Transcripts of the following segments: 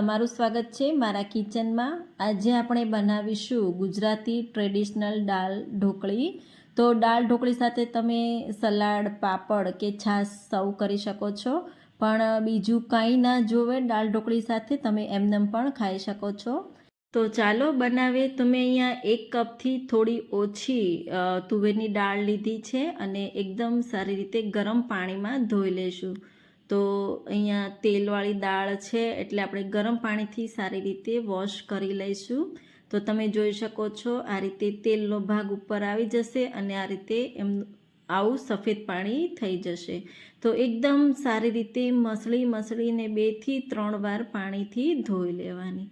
તમારું સ્વાગત છે મારા કિચનમાં. આજે આપણે બનાવીશું ગુજરાતી ટ્રેડિશનલ દાળ ઢોકળી. તો દાળ ઢોકળી સાથે તમે સલાડ, પાપડ કે છાશ સર્વ કરી શકો છો. પણ બીજું કાંઈ ના જોવે, દાળ ઢોકળી સાથે તમે એમનેમ પણ ખાઈ શકો છો. તો ચાલો બનાવીએ. તો મેં અહીંયા એક કપથી થોડી ઓછી તુવેરની દાળ લીધી છે અને એકદમ સારી રીતે ગરમ પાણીમાં ધોઈ લઈશું તો અહીંયા તેલવાળી દાળ છે એટલે આપણે ગરમ પાણીથી સારી રીતે વોશ કરી લઈશું. તો તમે જોઈ શકો છો આ રીતે તેલનો ભાગ ઉપર આવી જશે અને આ રીતે એમ આવું સફેદ પાણી થઈ જશે. તો એકદમ સારી રીતે મસળી મસળીને બેથી ત્રણ વાર પાણીથી ધોઈ લેવાની.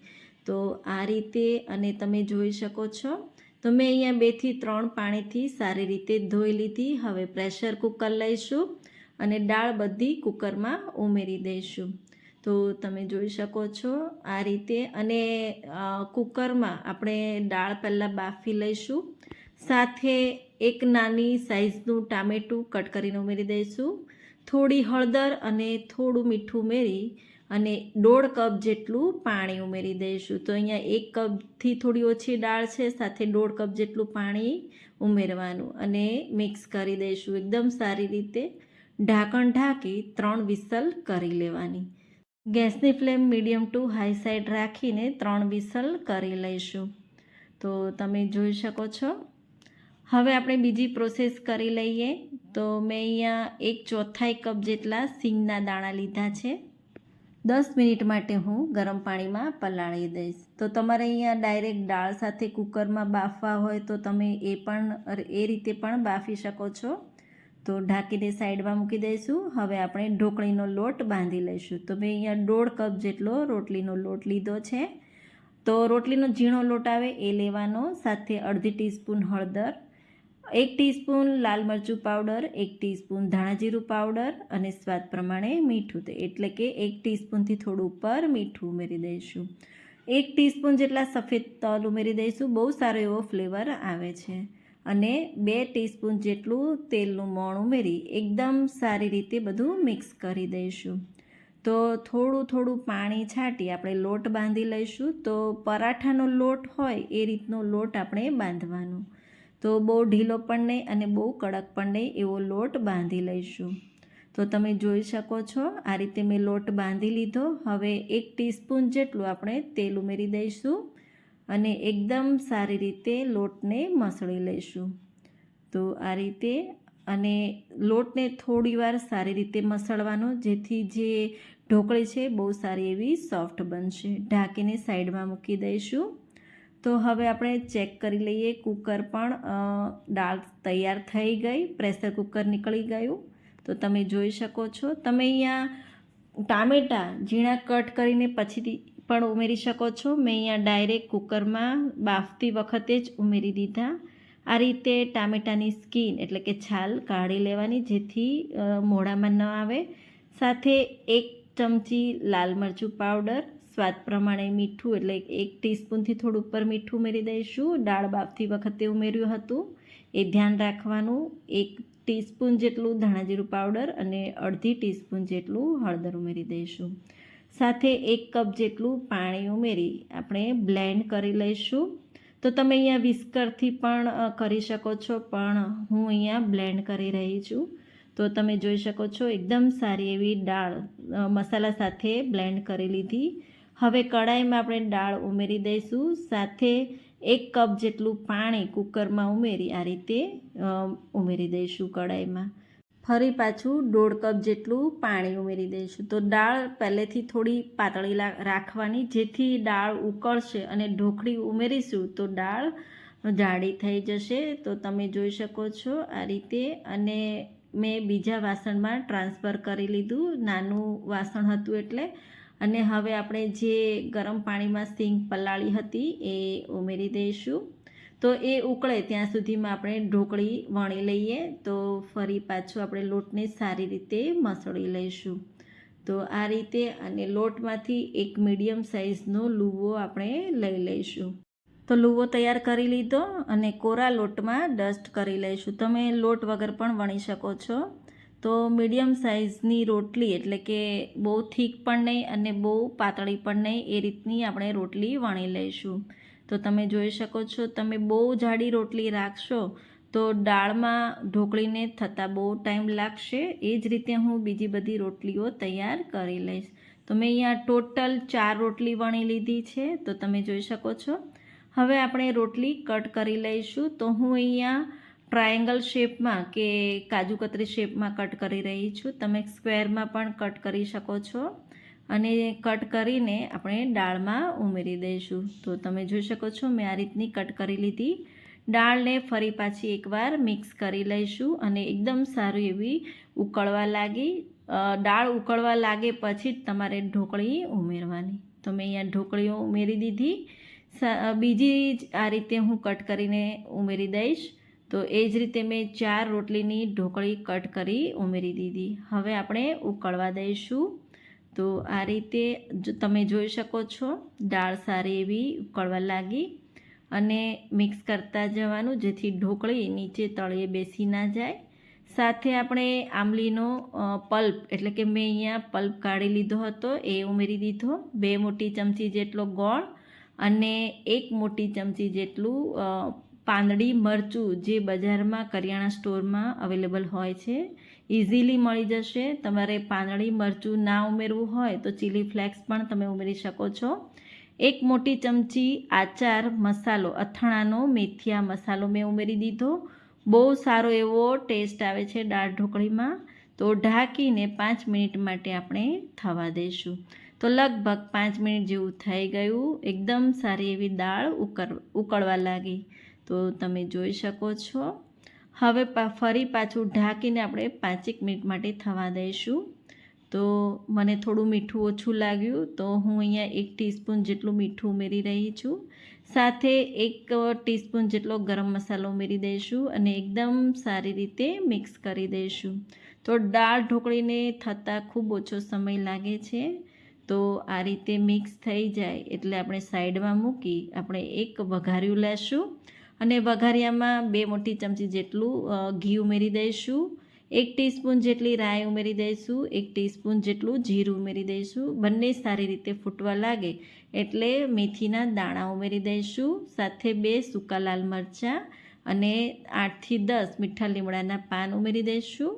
તો આ રીતે અને તમે જોઈ શકો છો. તો મેં અહીંયા બેથી ત્રણ પાણીથી સારી રીતે ધોઈ લીધી. હવે પ્રેશર કુકર લઈશું. અને દાળ બધી કુકરમાં ઉમેરી દઈશું. તો તમે જોઈ શકો છો આ રીતે અને કુકરમાં આપણે દાળ પહેલાં બાફી લઈશું. સાથે એક નાની સાઇઝનું ટામેટું કટ કરીને ઉમેરી દઈશું. થોડી હળદર અને થોડું મીઠું ઉમેરી અને દોઢ કપ જેટલું પાણી ઉમેરી દઈશું. તો અહીંયા એક કપથી થોડી ઓછી દાળ છે, સાથે દોઢ કપ જેટલું પાણી ઉમેરવાનું અને મિક્સ કરી દઈશું. એકદમ સારી રીતે ઢાંકણ ઢાંકી ત્રણ વિસલ કરી લેવાની. ગેસની flame medium to high side રાખીને ત્રણ વિસલ કરી લઈશું. તો તમે જોઈ શકો છો. હવે આપણે બીજી પ્રોસેસ કરી લઈએ. તો મેં અહીંયા એક ચોથાઈ કપ જેટલા સિંગના દાણા લીધા છે. દસ મિનિટ માટે હું ગરમ પાણીમાં પલાળી દઈશ. તો તમારે અહીંયા ડાયરેક્ટ દાળ સાથે કુકરમાં બાફવા હોય તો તમે એ પણ, એ રીતે પણ બાફી શકો છો. તો ઢાંકીને સાઈડમાં મૂકી દઈશું. હવે આપણે ઢોકળીનો લોટ બાંધી લઈશું. તો મેં અહીંયા દોઢ કપ જેટલો રોટલીનો લોટ લીધો છે. તો રોટલીનો ઝીણો લોટ આવે એ લેવાનો, સાથે અડધી ટીસ્પૂન હળદર, એક ટીસ્પૂન લાલ મરચું પાવડર, એક ટીસ્પૂન ધાણાજીરું પાવડર અને સ્વાદ પ્રમાણે મીઠું તે, એટલે કે એક ટીસ્પૂનથી થોડું ઉપર મીઠું ઉમેરી દઈશું. એક ટીસ્પૂન જેટલા સફેદ તલ ઉમેરી દઈશું. બહુ સારો એવો ફ્લેવર આવે છે. અને બે ટીસ્પૂન જેટલું તેલનું મોણ ઉમેરી એકદમ સારી રીતે બધું મિક્સ કરી દઈશું. તો થોડું થોડું પાણી છાંટી આપણે લોટ બાંધી લઈશું. તો પરાઠાનો લોટ હોય એ રીતનો લોટ આપણે બાંધવાનો. તો બહુ ઢીલો પણ નહીં અને બહુ કડક પણ નહીં એવો લોટ બાંધી લઈશું. તો તમે જોઈ શકો છો, આ રીતે મેં લોટ બાંધી લીધો. હવે એક ટીસ્પૂન જેટલું આપણે તેલ ઉમેરી દઈશું. અને એકદમ સારી રીતે લોટને મસળી લઈશું. તો આ રીતે અને લોટને થોડીવાર સારી રીતે મસળવાનો, જેથી જે ઢોકળી છે બહુ સારી એવી સોફ્ટ બનશે. ઢાંકીને સાઈડમાં મૂકી દઈશું. તો હવે આપણે ચેક કરી લઈએ, કુકર પણ દાળ તૈયાર થઈ ગઈ, પ્રેશર કુકર નીકળી ગયું. તો તમે જોઈ શકો છો. તમે અહીંયા ટામેટાં ઝીણા કટ કરીને પછીથી પણ ઉમેરી શકો છો. મેં અહીંયા ડાયરેક્ટ કુકરમાં બાફતી વખતે જ ઉમેરી દીધા. આ રીતે ટામેટાની સ્કીન એટલે કે છાલ કાઢી લેવાની જેથી મોઢામાં ન આવે. સાથે એક ચમચી લાલ મરચું પાવડર, સ્વાદ પ્રમાણે મીઠું એટલે એક ટીસ્પૂનથી થોડું ઉપર મીઠું ઉમેરી દઈશું. દાળ બાફતી વખતે ઉમેર્યું હતું. એ ધ્યાન રાખવાનું. એક ટીસ્પૂન જેટલું ધાણાજીરું પાવડર અને અડધી ટીસ્પૂન જેટલું હળદર ઉમેરી દઈશું. સાથે એક કપ જેટલું પાણી ઉમેરી આપણે બ્લેન્ડ કરી લઈશું. તો તમે અહીંયા વિસ્કરથી પણ કરી શકો છો, પણ હું અહીંયા બ્લેન્ડ કરી રહી છું. તો તમે જોઈ શકો છો, એકદમ સારી એવી દાળ મસાલા સાથે બ્લેન્ડ કરી લીધી. હવે કડાઈમાં આપણે દાળ ઉમેરી દઈશું. સાથે એક કપ જેટલું પાણી કુકરમાં ઉમેરી આ રીતે ઉમેરી દઈશું કડાઈમાં ફરી પાછું દોઢ કપ જેટલું પાણી ઉમેરી દઈશું. તો દાળ પહેલેથી થોડી પાતળી રાખવાની. જેથી દાળ ઉકળશે અને ઢોકળી ઉમેરીશું, તો દાળ જાડી થઈ જશે. તો તમે જોઈ શકો છો આ રીતે. અને મેં બીજા વાસણમાં ટ્રાન્સફર કરી લીધું. નાનું વાસણ હતું એટલે. અને હવે આપણે જે ગરમ પાણીમાં સિંગ પલાળી હતી એ ઉમેરી દઈશું. તો એ ઉકળે ત્યાં સુધીમાં આપણે ઢોકળી વણી લઈએ. તો ફરી પાછું આપણે લોટને સારી રીતે મસળી લઈશું. તો આ રીતે અને લોટમાંથી એક મીડિયમ સાઇઝનો લુવો આપણે લઈ લઈશું. તો લુવો તૈયાર કરી લીધો અને કોરા લોટમાં ડસ્ટ કરી લઈશું. તમે લોટ વગર પણ વણી શકો છો. તો મીડિયમ સાઇઝની રોટલી એટલે કે બહુ થીક પણ નહીં અને બહુ પાતળી પણ નહીં એ રીતની આપણે રોટલી વણી લઈશું. તો તમે જોઈ શકો છો, તમે બહુ જાડી રોટલી રાખશો તો દાળમાં ઢોકળીને થતાં બહુ ટાઈમ લાગશે. એ જ રીતે હું બીજી બધી રોટલીઓ તૈયાર કરી લઈશ. તો મેં અહીંયા ટોટલ ચાર રોટલી વણી લીધી છે, તો તમે જોઈ શકો છો. હવે આપણે રોટલી કટ કરી લઈશું. તો હું અહીંયા ટ્રાયેંગલ શેપમાં કે કાજુ કતરી શેપમાં કટ કરી રહી છું. તમે સ્ક્વેરમાં પણ કટ કરી શકો છો. અને કટ કરીને આપણે દાળમાં ઉમેરી દઈશું. તો તમે જોઈ શકો છો, મેં આ રીતની કટ કરી લીધી. દાળને ફરી પાછી એકવાર મિક્સ કરી લઈશું અને એકદમ સારું એવી ઉકળવા લાગી. દાળ ઉકળવા લાગે પછી જ તમારે ઢોકળી ઉમેરવાની. તો મેં અહીંયા ઢોકળીઓ ઉમેરી દીધી. બીજી જ આ રીતે હું કટ કરીને ઉમેરી દઈશ. તો એ જ રીતે મેં ચાર રોટલીની ઢોકળી કટ કરી ઉમેરી દીધી. હવે આપણે ઉકળવા દઈશું. તો આ રીતે તમે જોઈ શકો છો, દાળ સારી એવી ઉકળવા લાગી અને મિક્સ કરતા જવાનું, જેથી ઢોકળી નીચે તળિયે બેસી ના જાય. સાથે આપણે આંબલીનો પલ્પ, એટલે કે મેં અહીંયા પલ્પ કાઢી લીધો હતો, એ ઉમેરી દીધો. બે મોટી ચમચી જેટલો ગોળ અને એક મોટી ચમચી જેટલું પાંદડી મરચું, જે બજારમાં, કરિયાણા સ્ટોરમાં અવેલેબલ હોય છે. ઇઝીલી મળી જશે. તમારે પાંદડી, મરચું ના ઉમેરવું હોય તો ચીલી ફ્લેક્સ પણ તમે ઉમેરી શકો છો. એક મોટી ચમચી આચાર મસાલો, અથાણાનો મેથિયા મસાલો મેં ઉમેરી દીધો. બહુ સારો એવો ટેસ્ટ આવે છે દાળ ઢોકળીમાં. તો ઢાંકીને પાંચ મિનિટ માટે આપણે થવા દઈશું તો લગભગ પાંચ મિનિટ જેવું થઈ ગયું. એકદમ સારી એવી દાળ ઉકળ ઉકળવા લાગી. તો તમે જોઈ શકો છો. હવે ફરી પાછું ઢાંકીને આપણે પાંચેક મિનિટ માટે થવા દઈશું. તો મને થોડું મીઠું ઓછું લાગ્યું, તો હું અહીંયા એક ટીસ્પૂન જેટલું મીઠું ઉમેરી રહી છું. સાથે એક ટીસ્પૂન જેટલો ગરમ મસાલો ઉમેરી દઈશું અને એકદમ સારી રીતે મિક્સ કરી દઈશું. તો દાળ ઢોકળીને થતાં ખૂબ ઓછો સમય લાગે છે. તો આ રીતે મિક્સ થઈ જાય એટલે આપણે સાઈડમાં મૂકી આપણે એક વઘાર્યું લેશું. અને વઘારિયામાં બે મોટી ચમચી જેટલું ઘી ઉમેરી દઈશું, એક ટીસ્પૂન જેટલી રાઈ ઉમેરી દઈશું, એક ટીસ્પૂન જેટલું જીરું ઉમેરી દઈશું. બંને સારી રીતે ફૂટવા લાગે એટલે મેથીના દાણા ઉમેરી દઈશું, સાથે બે સૂકા લાલ મરચાં અને આઠથી દસ મીઠા લીમડાના પાન ઉમેરી દઈશું.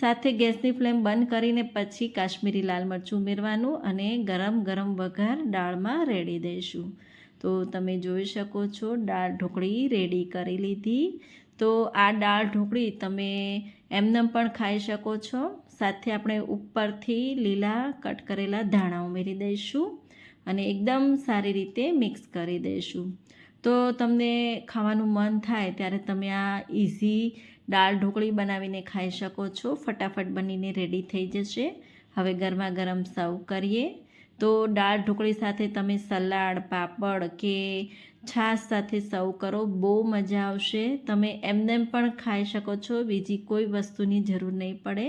સાથે ગેસની ફ્લેમ બંધ કરીને પછી કાશ્મીરી લાલ મરચું ઉમેરવાનું અને ગરમ ગરમ વઘાર દાળમાં રેડી દઈશું. તો તમે જોઈ શકો છો દાળ ઢોકળી રેડી કરી લીધી. તો આ દાળ ઢોકળી તમે એમનેમ પણ ખાઈ શકો છો. સાથે આપણે ઉપરથી લીલા કટ કરેલા ધાણા ઉમેરી દઈશું અને એકદમ સારી રીતે મિક્સ કરી દઈશું. તો તમને ખાવાનું મન થાય ત્યારે તમે આ ઇઝી દાળ ઢોકળી બનાવીને ખાઈ શકો છો. ફટાફટ બનીને રેડી થઈ જશે. હવે ગરમા ગરમ સર્વ કરીએ. તો દાળ ઢોકળી સાથે તમે સલાડ, પાપડ કે છાશ સાથે સર્વ કરો, બહુ મજા આવશે. તમે એમનેમ પણ ખાઈ શકો છો, બીજી કોઈ વસ્તુની જરૂર નહીં પડે.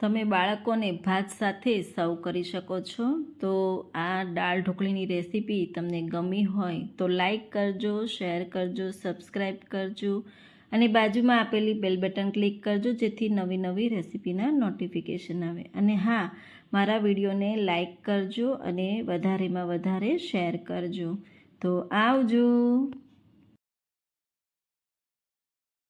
તમે બાળકોને ભાત સાથે સર્વ કરી શકો છો. તો આ દાળ ઢોકળીની રેસીપી તમને ગમી હોય તો લાઈક કરજો, શેર કરજો, સબસ્ક્રાઈબ કરજો અને બાજુમાં આપેલી બેલ બટન ક્લિક કરજો જેથી નવી નવી રેસીપીના નોટિફિકેશન આવે. અને હા મારા વિડીયોને લાઈક કરજો અને વધારેમાં વધારે શેર કરજો. તો આવજો.